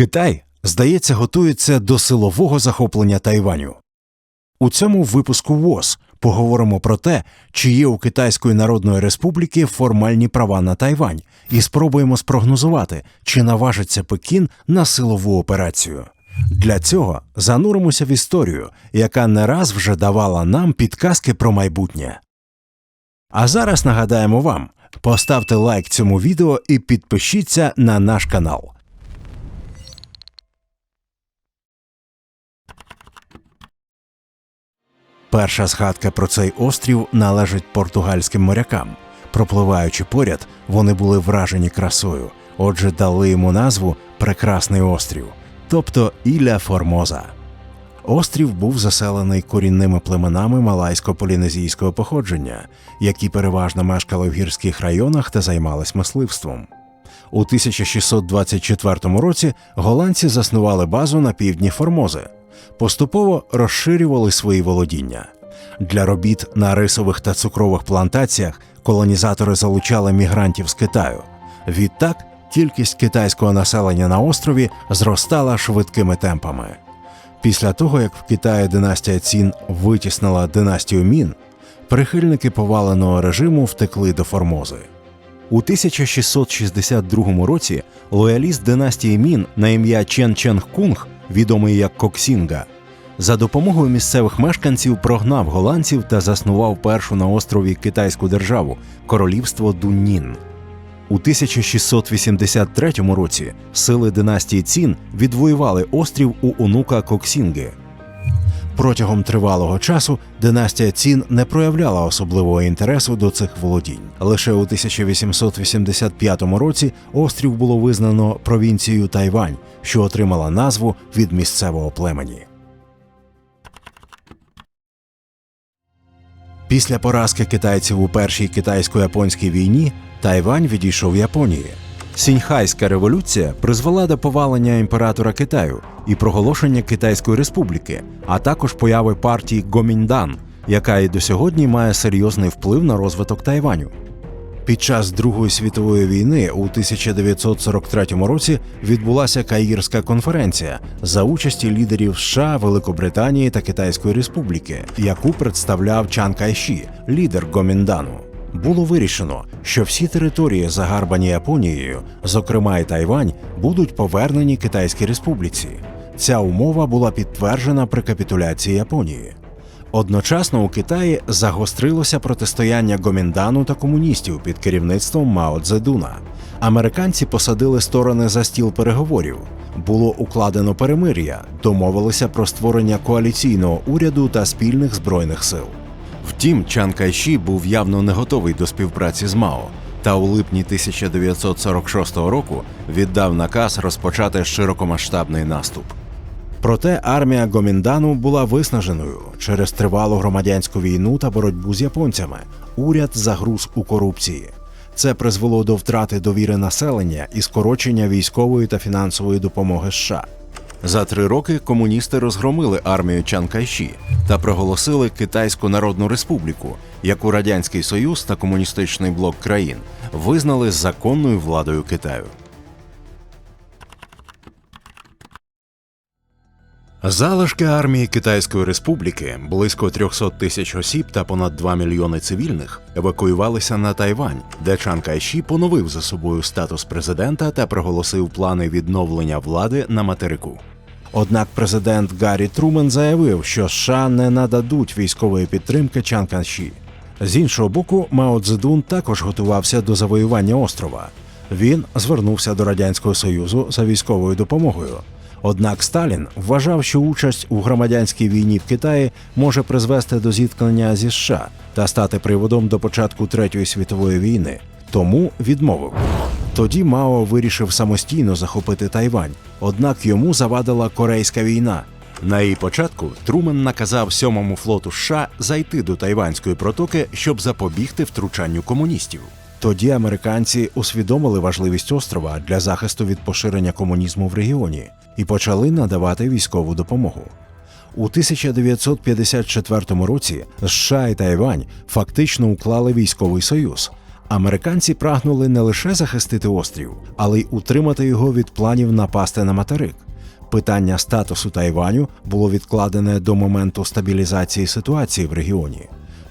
Китай, здається, готується до силового захоплення Тайваню. У цьому випуску ВОЗ поговоримо про те, чи є у Китайської Народної Республіки формальні права на Тайвань, і спробуємо спрогнозувати, чи наважиться Пекін на силову операцію. Для цього зануримося в історію, яка не раз вже давала нам підказки про майбутнє. А зараз нагадаємо вам: поставте лайк цьому відео і підпишіться на наш канал. Перша згадка про цей острів належить португальським морякам. Пропливаючи поряд, вони були вражені красою, отже, дали йому назву Прекрасний острів, тобто Ілля Формоза. Острів був заселений корінними племенами малайсько-полінезійського походження, які переважно мешкали в гірських районах та займались мисливством. У 1624 році голландці заснували базу на півдні Формози, поступово розширювали свої володіння. Для робіт на рисових та цукрових плантаціях колонізатори залучали мігрантів з Китаю. Відтак кількість китайського населення на острові зростала швидкими темпами. Після того, як в Китаї династія Цін витіснила династію Мін, прихильники поваленого режиму втекли до Формози. У 1662 році лояліст династії Мін на ім'я Чен Ченг Кунг, відомий як Коксінга, за допомогою місцевих мешканців прогнав голландців та заснував першу на острові китайську державу королівство Дуннін. У 1683 році сили династії Цін відвоювали острів у онука Коксінги. Протягом тривалого часу династія Цін не проявляла особливого інтересу до цих володінь. Лише у 1885 році острів було визнано провінцією Тайвань, що отримала назву від місцевого племені. Після поразки китайців у першій китайсько-японській війні Тайвань відійшов Японії. Сіньхайська революція призвела до повалення імператора Китаю і проголошення Китайської республіки, а також появи партії Гоміндан, яка і до сьогодні має серйозний вплив на розвиток Тайваню. Під час Другої світової війни у 1943 році відбулася Каїрська конференція за участі лідерів США, Великобританії та Китайської Республіки, яку представляв Чан Кайші, лідер Гоміндану. Було вирішено, що всі території, загарбані Японією, зокрема і Тайвань, будуть повернені Китайській Республіці. Ця умова була підтверджена при капітуляції Японії. Одночасно у Китаї загострилося протистояння гоміндану та комуністів під керівництвом Мао Цзедуна. Американці посадили сторони за стіл переговорів. Було укладено перемир'я, домовилися про створення коаліційного уряду та спільних збройних сил. Втім, Чан Кайші був явно не готовий до співпраці з Мао, та у липні 1946 року віддав наказ розпочати широкомасштабний наступ. Проте армія Гоміндану була виснаженою через тривалу громадянську війну та боротьбу з японцями. Уряд загруз у корупції. Це призвело до втрати довіри населення і скорочення військової та фінансової допомоги США. За три роки комуністи розгромили армію Чан Кайші та проголосили Китайську Народну Республіку, яку Радянський Союз та комуністичний блок країн визнали законною владою Китаю. Залишки армії Китайської Республіки, близько 300 тисяч осіб та понад 2 мільйони цивільних, евакуювалися на Тайвань, де Чан Кайші поновив за собою статус президента та проголосив плани відновлення влади на материку. Однак президент Гаррі Трумен заявив, що США не нададуть військової підтримки Чан Кайші. З іншого боку, Мао Цзедун також готувався до завоювання острова. Він звернувся до радянського союзу за військовою допомогою. Однак Сталін вважав, що участь у громадянській війні в Китаї може призвести до зіткнення зі США та стати приводом до початку Третьої світової війни, тому відмовив. Тоді Мао вирішив самостійно захопити Тайвань, однак йому завадила Корейська війна. На її початку Трумен наказав сьомому флоту США зайти до Тайванської протоки, щоб запобігти втручанню комуністів. Тоді американці усвідомили важливість острова для захисту від поширення комунізму в регіоні і почали надавати військову допомогу. У 1954 році США і Тайвань фактично уклали військовий союз, Американці прагнули не лише захистити острів, але й утримати його від планів напасти на материк. Питання статусу Тайваню було відкладене до моменту стабілізації ситуації в регіоні.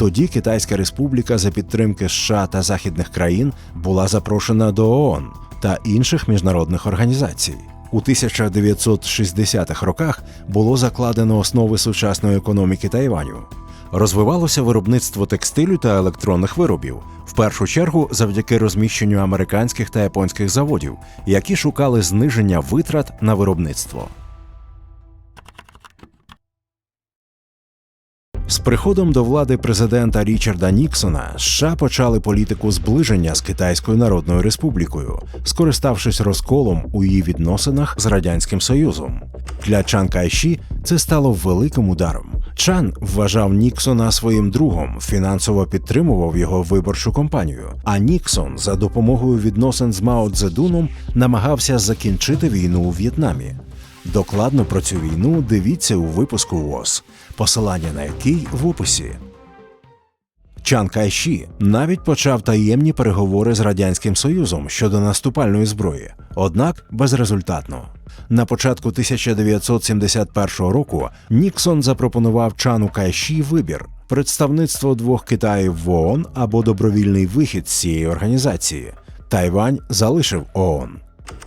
Тоді Китайська Республіка за підтримки США та західних країн була запрошена до ООН та інших міжнародних організацій. У 1960-х роках було закладено основи сучасної економіки Тайваню. Розвивалося виробництво текстилю та електронних виробів, в першу чергу завдяки розміщенню американських та японських заводів, які шукали зниження витрат на виробництво. З приходом до влади президента Річарда Ніксона США почали політику зближення з Китайською Народною Республікою, скориставшись розколом у її відносинах з радянським Союзом. Для Чан Кайші це стало великим ударом. Чан вважав Ніксона своїм другом, фінансово підтримував його виборчу кампанію. А Ніксон за допомогою відносин з Мао Цзедуном намагався закінчити війну у В'єтнамі. Докладно про цю війну дивіться у випуску ВОЗ, посилання на який в описі. Чан Кайші навіть почав таємні переговори з радянським союзом щодо наступальної зброї, однак безрезультатно. На початку 1971 року Ніксон запропонував Чану Кайші вибір представництво двох Китаїв в ООН або добровільний вихід з цієї організації. Тайвань залишив ООН.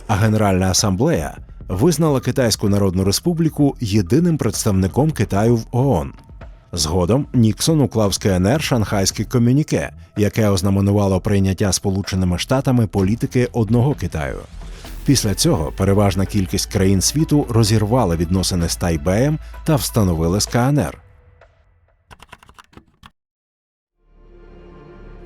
А Генеральна асамблея визнала Китайську Народну Республіку єдиним представником Китаю в ООН. Згодом Ніксон уклав з КНР шанхайське комюніке, яке ознаменувало прийняття Сполученими Штатами політики одного Китаю. Після цього переважна кількість країн світу розірвала відносини з Тайбеєм та встановили з КНР.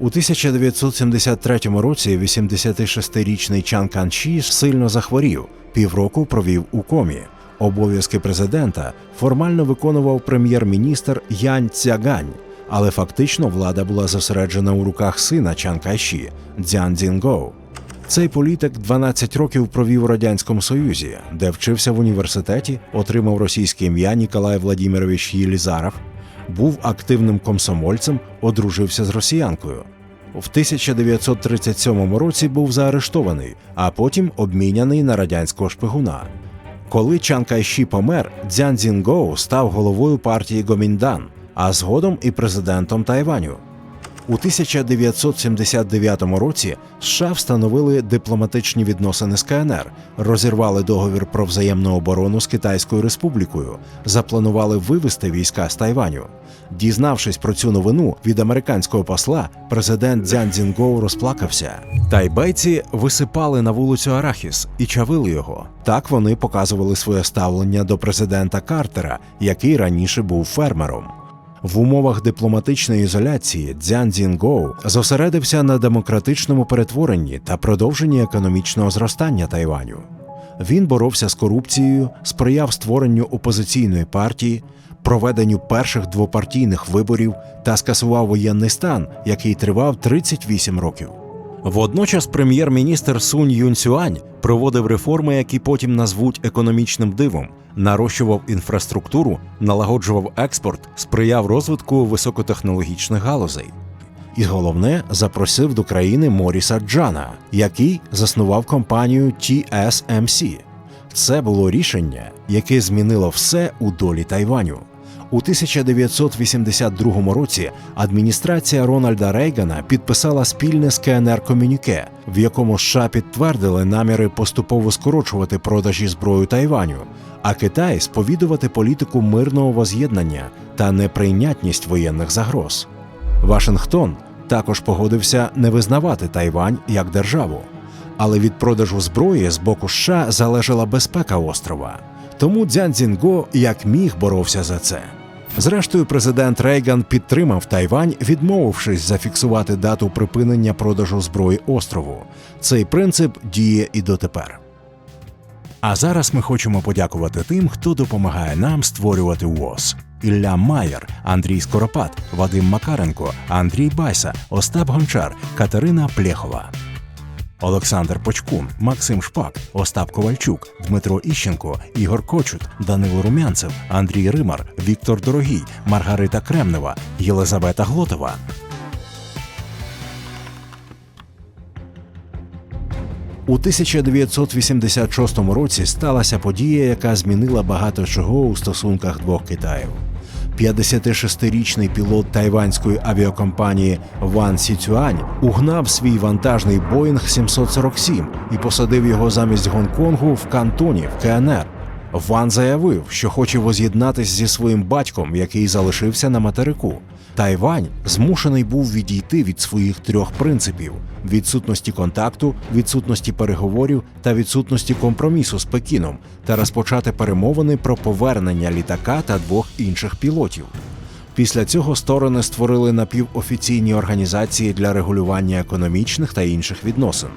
У 1973 році 86-річний Чан Канші сильно захворів, півроку провів у комі. Обов'язки президента формально виконував прем'єр-міністр Янь Цягань, але фактично влада була зосереджена у руках сина Чан Кайші Дзян Цзінгоу. Цей політик 12 років провів у радянському союзі, де вчився в університеті, отримав російське ім'я Ніколай Владимирович Єлізаров, був активним комсомольцем, одружився з росіянкою. В 1937 році був заарештований, а потім обміняний на радянського шпигуна. Коли Чан Кайші помер, Дзян Дзінгоу став головою партії Гоміндан, а згодом і президентом Тайваню. У 1979 році США встановили дипломатичні відносини з КНР, розірвали договір про взаємну оборону з Китайською Республікою, запланували вивести війська з Тайваню. Дізнавшись про цю новину від американського посла, президент Дзян Цзінгоу розплакався. Тайбайці висипали на вулицю Арахіс і чавили його. Так вони показували своє ставлення до президента Картера, який раніше був фермером. В умовах дипломатичної ізоляції Дзян Цзінгоу зосередився на демократичному перетворенні та продовженні економічного зростання Тайваню. Він боровся з корупцією, сприяв створенню опозиційної партії, проведенню перших двопартійних виборів та скасував воєнний стан, який тривав 38 років. Водночас прем'єр-міністр Сунь Юнцюань проводив реформи, які потім назвуть економічним дивом, нарощував інфраструктуру, налагоджував експорт, сприяв розвитку високотехнологічних галузей. І головне, запросив до країни Моріса Джана, який заснував компанію TSMC. Це було рішення, яке змінило все у долі Тайваню. У 1982 році адміністрація Рональда Рейгана підписала спільне з КНР комюніке, в якому США підтвердили наміри поступово скорочувати продажі зброї Тайваню, а Китай сповідувати політику мирного воз'єднання та неприйнятність воєнних загроз. Вашингтон також погодився не визнавати Тайвань як державу. Але від продажу зброї з боку США залежала безпека острова. Тому Дзян Цзінго як міг боровся за це. Зрештою, президент Рейган підтримав Тайвань, відмовившись зафіксувати дату припинення продажу зброї острову. Цей принцип діє і дотепер. А зараз ми хочемо подякувати тим, хто допомагає нам створювати УОЗ. Ілля Майер, Андрій Скоропад, Вадим Макаренко, Андрій Байса, Остап Гончар, Катерина Плєхова. Олександр Почкун, Максим Шпак, Остап Ковальчук, Дмитро Іщенко, Ігор Кочут, Данило Румянцев, Андрій Римар, Віктор Дорогій, Маргарита Кремнева, Єлизавета Глотова. У 1986 році сталася подія, яка змінила багато чого у стосунках двох Китаїв. 56-річний пілот тайванської авіакомпанії Ван Сіцюань угнав свій вантажний Боїнг 747 і посадив його замість Гонконгу в Кантоні в КНР. Ван заявив, що хоче воз'єднатись зі своїм батьком, який залишився на материку. Тайвань змушений був відійти від своїх трьох принципів: відсутності контакту, відсутності переговорів та відсутності компромісу з Пекіном та розпочати перемовини про повернення літака та двох інших пілотів. Після цього сторони створили напівофіційні організації для регулювання економічних та інших відносин.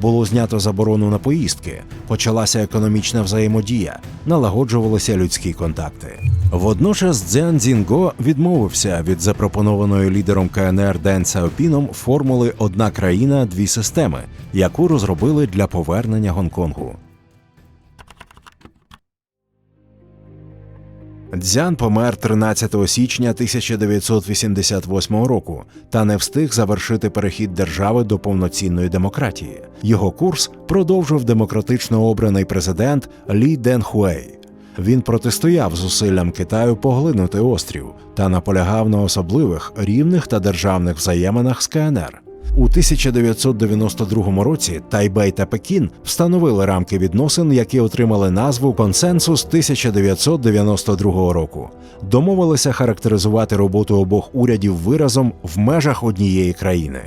Було знято заборону на поїздки, почалася економічна взаємодія, налагоджувалися людські контакти. Водночас Дзян Дзінго відмовився від запропонованої лідером КНР Ден Сяопіном формули Одна країна, дві системи, яку розробили для повернення Гонконгу. Дзян помер 13 січня 1988 року та не встиг завершити перехід держави до повноцінної демократії. Його курс продовжив демократично обраний президент Лі Ден Хуей. Він протистояв зусиллям Китаю поглинути острів та наполягав на особливих рівних та державних взаєминах з КНР. У 1992 році Тайбей та Пекін встановили рамки відносин, які отримали назву Консенсус 1992 року. Домовилися характеризувати роботу обох урядів виразом в межах однієї країни.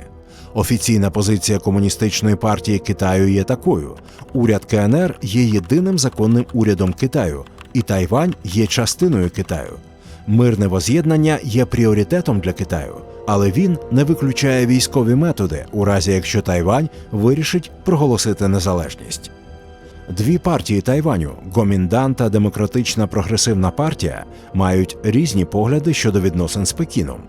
Офіційна позиція комуністичної партії Китаю є такою: уряд КНР є єдиним законним урядом Китаю, і Тайвань є частиною Китаю. Мирне воз'єднання є пріоритетом для Китаю, але він не виключає військові методи, у разі якщо Тайвань вирішить проголосити незалежність. Дві партії Тайваню Гоміндан та Демократична прогресивна партія мають різні погляди щодо відносин з Пекіном.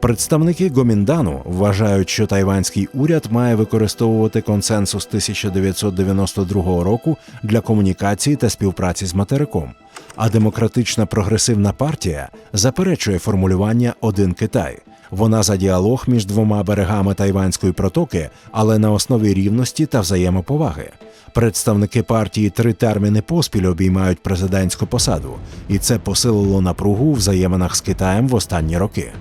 Представники Гоміндану вважають, що тайванський уряд має використовувати консенсус 1992 року для комунікації та співпраці з материком. А демократична прогресивна партія заперечує формулювання Один Китай. Вона за діалог між двома берегами Тайванської протоки, але на основі рівності та взаємоповаги. Представники партії три терміни поспіль обіймають президентську посаду, і це посилило напругу в взаєминах з Китаєм в останні роки.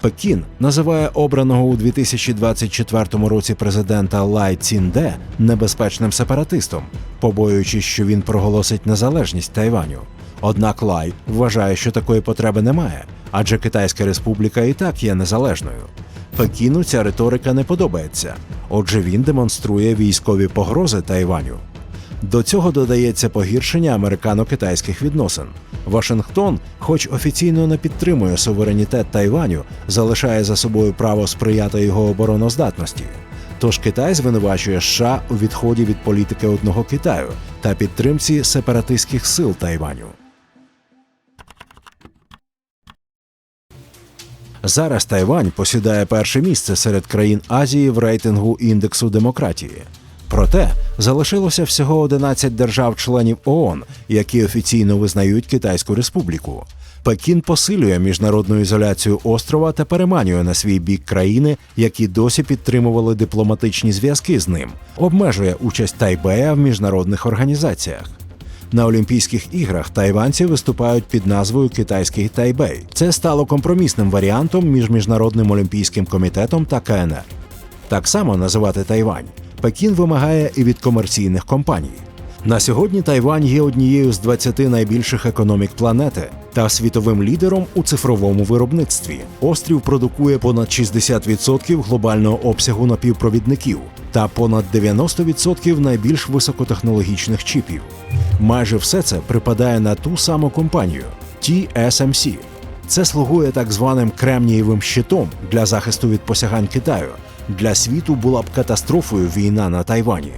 Пекін називає обраного у 2024 році президента Лай Цінде небезпечним сепаратистом, побоюючись, що він проголосить незалежність Тайваню. Однак Лай вважає, що такої потреби немає, адже Китайська Республіка і так є незалежною. Пекіну ця риторика не подобається, отже, він демонструє військові погрози Тайваню. До цього додається погіршення американо-китайських відносин. Вашингтон, хоч офіційно не підтримує суверенітет Тайваню, залишає за собою право сприяти його обороноздатності. Тож Китай звинувачує США у відході від політики одного Китаю та підтримці сепаратистських сил Тайваню. Зараз Тайвань посідає перше місце серед країн Азії в рейтингу індексу демократії. Проте залишилося всього 11 держав-членів ООН, які офіційно визнають Китайську республіку. Пекін посилює міжнародну ізоляцію острова та переманює на свій бік країни, які досі підтримували дипломатичні зв'язки з ним, обмежує участь Тайбея в міжнародних організаціях. На Олімпійських іграх тайванці виступають під назвою Китайський Тайбей. Це стало компромісним варіантом між міжнародним олімпійським комітетом та КНР. Так само називати Тайвань Пекін вимагає і від комерційних компаній. На сьогодні Тайвань є однією з 20 найбільших економік планети та світовим лідером у цифровому виробництві. Острів продукує понад 60% глобального обсягу напівпровідників та понад 90% найбільш високотехнологічних чіпів. Майже все це припадає на ту саму компанію TSMC. Це слугує так званим кремнієвим щитом для захисту від посягань Китаю. Для світу була б катастрофою війна на Тайвані.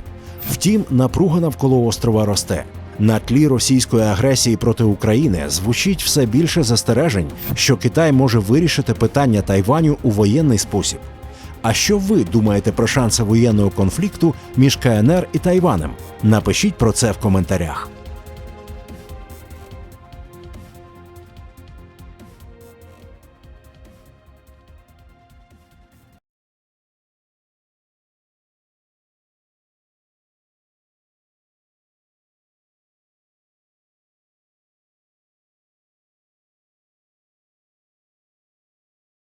Втім, напруга навколо острова росте. На тлі російської агресії проти України звучить все більше застережень, що Китай може вирішити питання Тайваню у воєнний спосіб. А що ви думаєте про шанси воєнного конфлікту між КНР і Тайванем? Напишіть про це в коментарях.